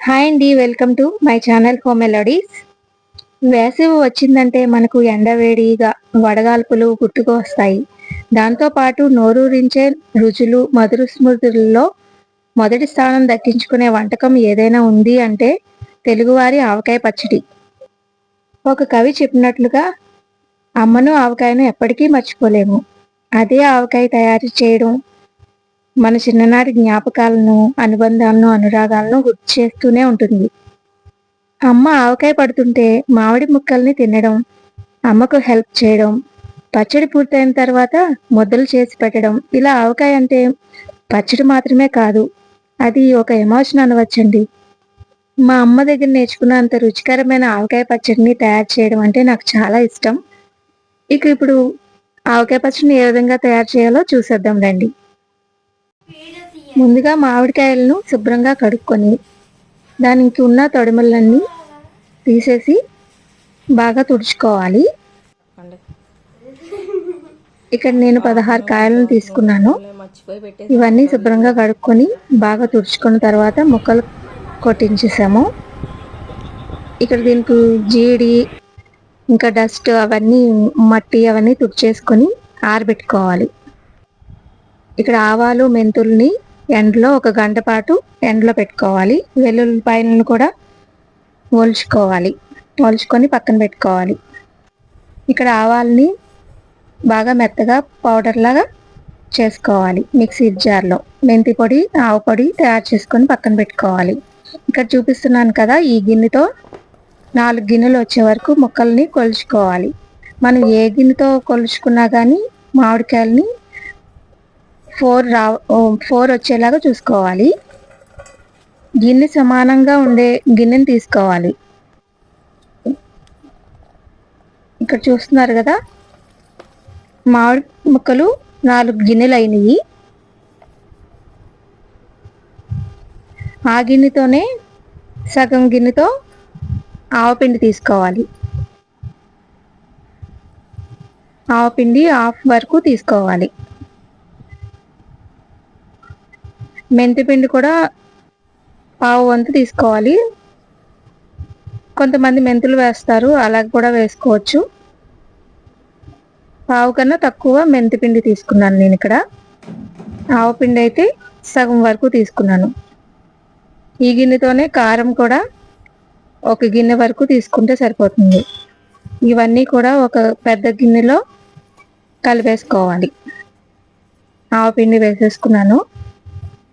Hi అండి welcome to my channel home melodies. వేసవి వచ్చిందంటే మనకు ఎండవేడిగా వడగాల్పులు గుర్తుకు వస్తాయి. దాంతోపాటు నోరూరించే రుచులు మధుర స్మృతులలో మొదటి స్థానం దక్కించుకునే వంటకం ఏదైనా ఉంది అంటే తెలుగువారి ఆవకాయ పచ్చడి. ఒక కవి చెప్పినట్లుగా అమ్మను ఆవకాయను ఎప్పటికీ మర్చిపోలేము. అదే ఆవకాయ తయారు చేయడం మన చిన్ననాటి జ్ఞాపకాలను అనుబంధాలను అనురాగాలను గుర్తు చేస్తూనే ఉంటుంది. అమ్మ ఆవకాయ పడుతుంటే మామిడి ముక్కల్ని తినడం అమ్మకు హెల్ప్ చేయడం పచ్చడి పూర్తయిన తర్వాత ముద్దలు చేసి పెట్టడం ఇలా ఆవకాయ అంటే పచ్చడి మాత్రమే కాదు అది ఒక ఎమోషన్ అనవచ్చండి. మా అమ్మ దగ్గర నేర్చుకున్న అంత రుచికరమైన ఆవకాయ పచ్చడిని తయారు చేయడం అంటే నాకు చాలా ఇష్టం. ఇక ఇప్పుడు ఆవకాయ పచ్చడిని ఏ విధంగా తయారు చేయాలో చూసేద్దాం రండి. ముందుగా మామిడికాయలను శుభ్రంగా కడుక్కొని దానికి ఉన్న తొడిమలన్నీ తీసేసి బాగా తుడుచుకోవాలి. ఇక్కడ నేను పదహారు కాయలను తీసుకున్నాను. ఇవన్నీ శుభ్రంగా కడుక్కొని బాగా తుడుచుకున్న తర్వాత ముక్కలు కొట్టించేసాము. ఇక్కడ దీనికి జీడి ఇంకా డస్ట్ అవన్నీ మట్టి అవన్నీ తుడిచేసుకొని ఆరబెట్టుకోవాలి. ఇక్కడ ఆవాలు మెంతుల్ని ఎండలో ఒక గంట పాటు ఎండలో పెట్టుకోవాలి. వెల్లుల్లిపాయలను కూడా ఒలుచుకోవాలి ఒలుచుకొని పక్కన పెట్టుకోవాలి. ఇక్కడ ఆవాల్ని బాగా మెత్తగా పౌడర్ లాగా చేసుకోవాలి మిక్సీ జార్లో. మెంతి పొడి ఆవు పొడి తయారు చేసుకొని పక్కన పెట్టుకోవాలి. ఇక్కడ చూపిస్తున్నాను కదా ఈ గిన్నెతో నాలుగు గిన్నెలు వచ్చే వరకు ముక్కల్ని కొలుచుకోవాలి. మనం ఏ గిన్నెతో కొలుచుకున్నా కానీ మామిడికాయలని ఫోర్ రా ఫోర్ వచ్చేలాగా చూసుకోవాలి. గిన్నె సమానంగా ఉండే గిన్నెని తీసుకోవాలి. ఇక్కడ చూస్తున్నారు కదా మామిడి ముక్కలు నాలుగు గిన్నెలు అయినాయి. ఆ గిన్నెతోనే సగం గిన్నెతో ఆవపిండి తీసుకోవాలి. ఆవపిండి హాఫ్ వరకు తీసుకోవాలి. మెంతిపిండి కూడా పావు వంతు తీసుకోవాలి. కొంతమంది మెంతులు వేస్తారు అలా కూడా వేసుకోవచ్చు. పావు కన్నా తక్కువ మెంతిపిండి తీసుకున్నాను నేను ఇక్కడ. ఆవపిండి అయితే సగం వరకు తీసుకున్నాను. ఈ గిన్నెతోనే కారం కూడా ఒక గిన్నె వరకు తీసుకుంటే సరిపోతుంది. ఇవన్నీ కూడా ఒక పెద్ద గిన్నెలో కలిపేసుకోవాలి. ఆవపిండి వేసేసుకున్నాను.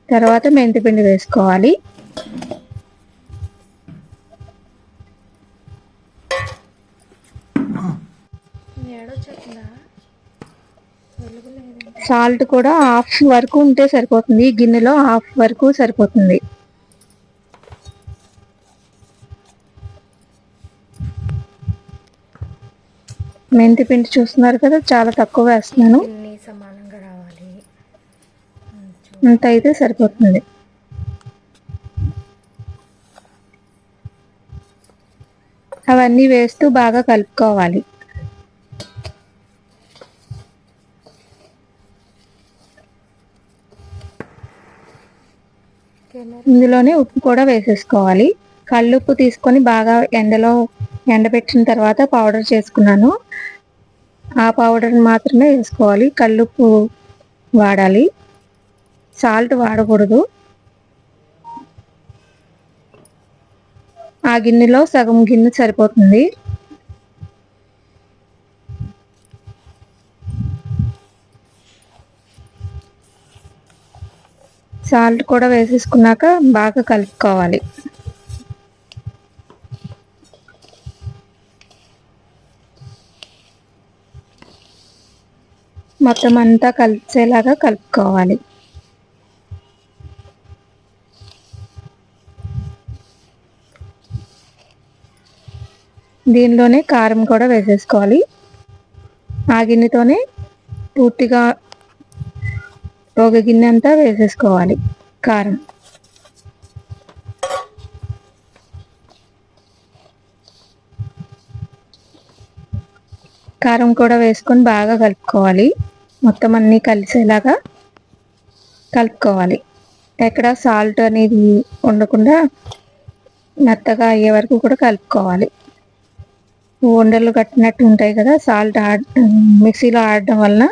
తర్వాత మెంతిపిండి వేసుకోవాలి. సాల్ట్ కూడా హాఫ్ వరకు ఉంటే సరిపోతుంది. గిన్నెలో హాఫ్ వరకు సరిపోతుంది. మెంతి పిండి చూస్తున్నారు కదా చాలా తక్కువ వేస్తున్నాను అన్ని సమానంగా రావాలి అంత అయితే సరిపోతుంది. అవన్నీ వేస్తూ బాగా కలుపుకోవాలి. ఇందులోనే ఉప్పు కూడా వేసేసుకోవాలి. కల్లుప్పు తీసుకొని బాగా ఎండలో ఎండబెట్టిన తర్వాత పౌడర్ చేసుకున్నాను. ఆ పౌడర్ మాత్రమే వేసుకోవాలి. కల్లుప్పు వాడాలి. సాల్ట్ వాడకూడదు. ఆ గిన్నెలో సగం గిన్నె సరిపోతుంది. సాల్ట్ కూడా వేసేసుకున్నాక బాగా కలుపుకోవాలి. మొత్తం అంతా కలిసేలాగా కలుపుకోవాలి. దీనిలోనే కారం కూడా వేసేసుకోవాలి. ఆ గిన్నెతోనే పూర్తిగా ఒక గిన్నె అంతా వేసేసుకోవాలి కారం. కారం కూడా వేసుకొని బాగా కలుపుకోవాలి. మొత్తం అన్నీ కలిసేలాగా కలుపుకోవాలి. ఎక్కడ సాల్ట్ అనేది ఉండకుండా మెత్తగా అయ్యే వరకు కూడా కలుపుకోవాలి. ఉండలు కట్టినట్టు ఉంటాయి కదా సాల్ట్ ఆడ్ మిక్సీలో ఆడడం వలన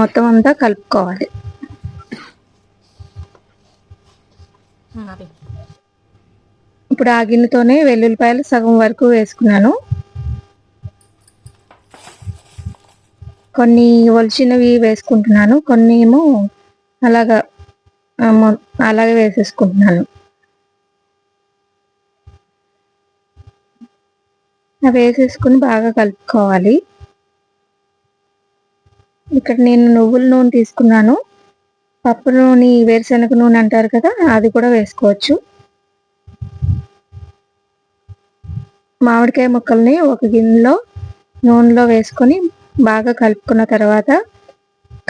మొత్తం అంతా కలుపుకోవాలి. ఇప్పుడు ఆ గిన్నెతోనే వెల్లుల్లిపాయలు సగం వరకు వేసుకున్నాను. కొన్ని ఒలిచినవి వేసుకుంటున్నాను కొన్ని ఏమో అలాగా అలాగే వేసేసుకుంటున్నాను. వేసేసుకుని బాగా కలుపుకోవాలి. ఇక్కడ నేను నువ్వుల నూనె తీసుకున్నాను. పప్పు నూనె వేరుశనగ నూనె అంటారు కదా అది కూడా వేసుకోవచ్చు. మామిడికాయ ముక్కల్ని ఒక గిన్నెలో నూనెలో వేసుకొని బాగా కలుపుకున్న తర్వాత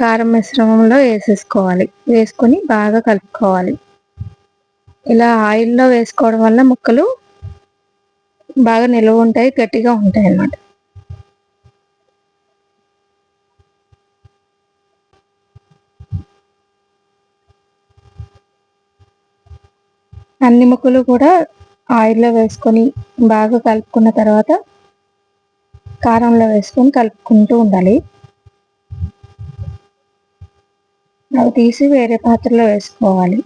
కారం మిశ్రమంలో వేసేసుకోవాలి. వేసుకొని బాగా కలుపుకోవాలి. ఇలా ఆయిల్లో వేసుకోవడం వల్ల ముక్కలు బాగా నిల్వ ఉంటాయి గట్టిగా ఉంటాయి అన్నమాట. అన్ని ముక్కలు కూడా ఆయిల్లో వేసుకొని బాగా కలుపుకున్న తర్వాత కారంలో వేసుకొని కలుపుకుంటూ ఉండాలి. అవి తీసి వేరే పాత్రలో వేసుకోవాలి.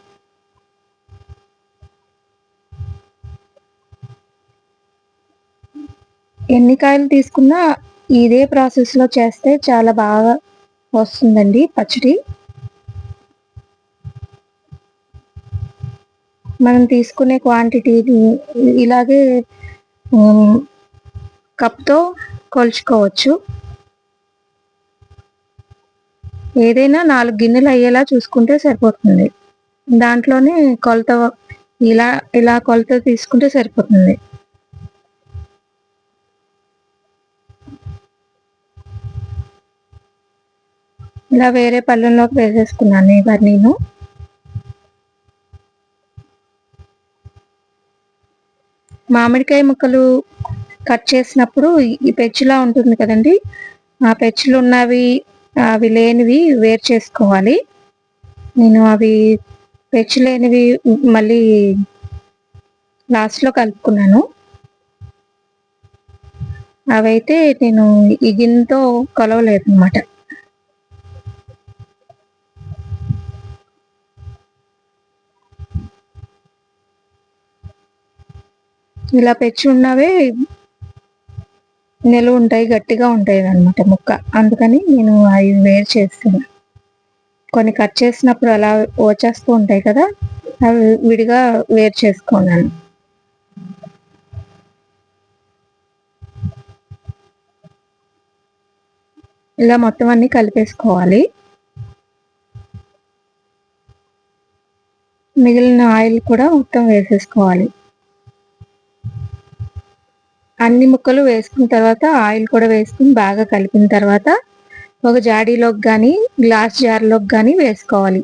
ఎన్ని కాయలు తీసుకున్నా ఇదే ప్రాసెస్లో చేస్తే చాలా బాగా వస్తుందండి పచ్చడి. మనం తీసుకునే క్వాంటిటీ ఇలాగే కప్తో కొలుచుకోవచ్చు. ఏదైనా నాలుగు గిన్నెలు అయ్యేలా చూసుకుంటే సరిపోతుంది. దాంట్లోనే కొలత ఇలా ఇలా కొలత తీసుకుంటే సరిపోతుంది. ఇలా వేరే పళ్ళెంలోకి వేసేసుకున్నాను ఇవన్నీ నేను. మామిడికాయ ముక్కలు కట్ చేసినప్పుడు ఈ పెచ్చులా ఉంటుంది కదండి. ఆ పెచ్చులు ఉన్నవి అవి లేనివి వేరు చేసుకోవాలి. నేను అవి పెచ్చు లేనివి మళ్ళీ లాస్ట్లో కలుపుకున్నాను. అవైతే నేను ఈ గిన్నెతో కొలవలేదు అనమాట ఇలా పెచ్చి ఉన్నవే నిలువ ఉంటాయి గట్టిగా ఉంటాయి అనమాట ముక్క. అందుకని నేను అవి వేరు చేస్తాను కొన్ని కట్ చేసినప్పుడు అలా వచ్చేస్తూ ఉంటాయి కదా అవి విడిగా వేరు చేసుకున్నాను. ఇలా మొత్తం అన్ని కలిపేసుకోవాలి. మిగిలిన ఆయిల్ కూడా మొత్తం వేసేసుకోవాలి. అన్ని ముక్కలు వేసుకున్న తర్వాత ఆయిల్ కూడా వేసుకుని బాగా కలిపిన తర్వాత ఒక జాడీలోకి కానీ గ్లాస్ జార్లోకి కానీ వేసుకోవాలి.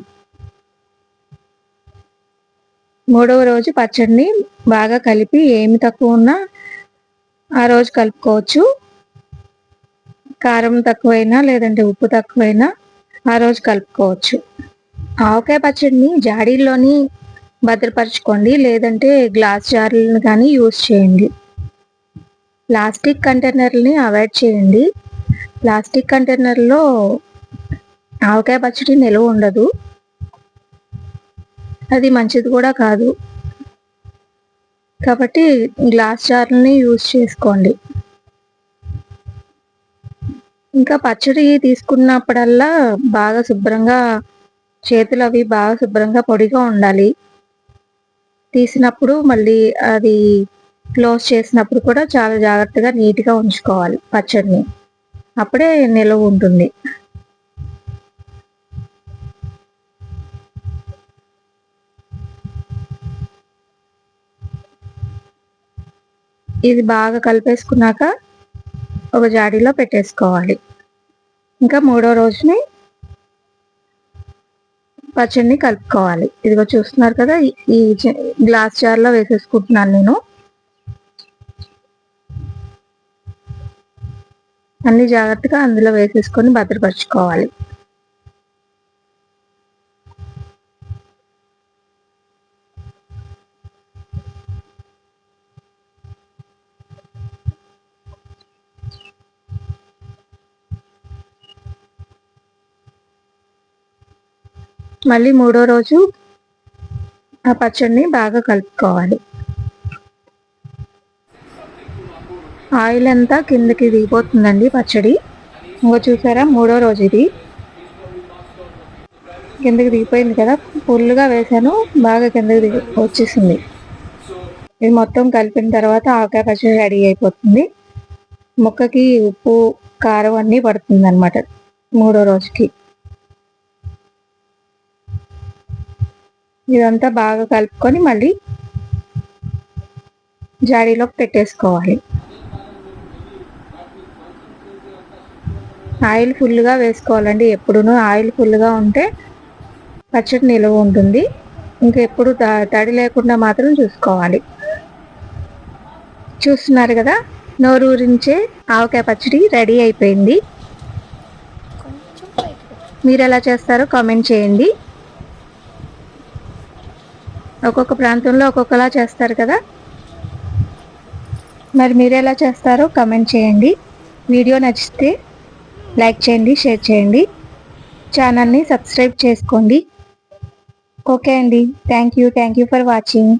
మూడవ రోజు పచ్చడిని బాగా కలిపి ఏమి తక్కువ ఉన్నా ఆ రోజు కలుపుకోవచ్చు. కారం తక్కువైనా లేదంటే ఉప్పు తక్కువైనా ఆ రోజు కలుపుకోవచ్చు. ఆవకాయ పచ్చడిని జాడీల్లోని భద్రపరచుకోండి లేదంటే గ్లాస్ జార్లను కానీ యూస్ చేయండి. ప్లాస్టిక్ కంటైనర్ని అవాయిడ్ చేయండి. ప్లాస్టిక్ కంటైనర్లో ఆవకాయ పచ్చడి నిలువ ఉండదు. అది మంచిది కూడా కాదు. కాబట్టి గ్లాస్ జార్లని యూజ్ చేసుకోండి. ఇంకా పచ్చడి తీసుకున్నప్పుడల్లా బాగా శుభ్రంగా చేతులు అవి బాగా శుభ్రంగా పొడిగా ఉండాలి. తీసినప్పుడు మళ్ళీ అది క్లోజ్ చేసినప్పుడు కూడా చాలా జాగ్రత్తగా నీట్గా ఉంచుకోవాలి పచ్చడిని. అప్పుడే నిలవ ఉంటుంది. ఇది బాగా కలిపేసుకున్నాక ఒక జాడీలో పెట్టేసుకోవాలి. ఇంకా మూడో రోజుని పచ్చడిని కలుపుకోవాలి. ఇదిగో చూస్తున్నారు కదా ఈ- గ్లాస్ జార్లో వేసేసుకుంటున్నాను నేను. అన్ని జాగ్రత్తగా అందులో వేసేసుకొని భద్రపరచుకోవాలి. మళ్ళీ మూడో రోజు ఆ పచ్చడిని బాగా కలుపుకోవాలి. ఆయిల్ అంతా కిందకి దిగిపోతుందండి పచ్చడి. ఇంకో చూసారా మూడో రోజు ఇది. కిందకి దిగిపోయింది కదా ఫుల్గా వేసాను బాగా కిందకి దిగి వచ్చేసింది. ఇది మొత్తం కలిపిన తర్వాత ఆవకాయ పచ్చడి రెడీ అయిపోతుంది. ముక్కకి ఉప్పు కారం అన్నీ పడుతుంది అనమాట మూడో రోజుకి. ఇదంతా బాగా కలుపుకొని మళ్ళీ జాడీలోకి పెట్టేసుకోవాలి. ఆయిల్ ఫుల్గా వేసుకోవాలండి. ఎప్పుడునూ ఆయిల్ ఫుల్గా ఉంటే పచ్చడి నిలువ ఉంటుంది. ఇంకా ఎప్పుడు త- తడి లేకుండా మాత్రం చూసుకోవాలి. చూస్తున్నారు కదా? నోరూరించే ఆవకాయ పచ్చడి రెడీ అయిపోయింది. మీరు ఎలా చేస్తారో కామెంట్ చేయండి. ఒక్కొక్క ప్రాంతంలో ఒక్కొక్కలా చేస్తారు కదా? మరి మీరు ఎలా చేస్తారో కామెంట్ చేయండి. వీడియో నచ్చితే లైక్ చేయండి షేర్ చేయండి. ఛానల్ని సబ్స్క్రైబ్ చేసుకోండి. ఓకే అండి. Thank you thank you for watching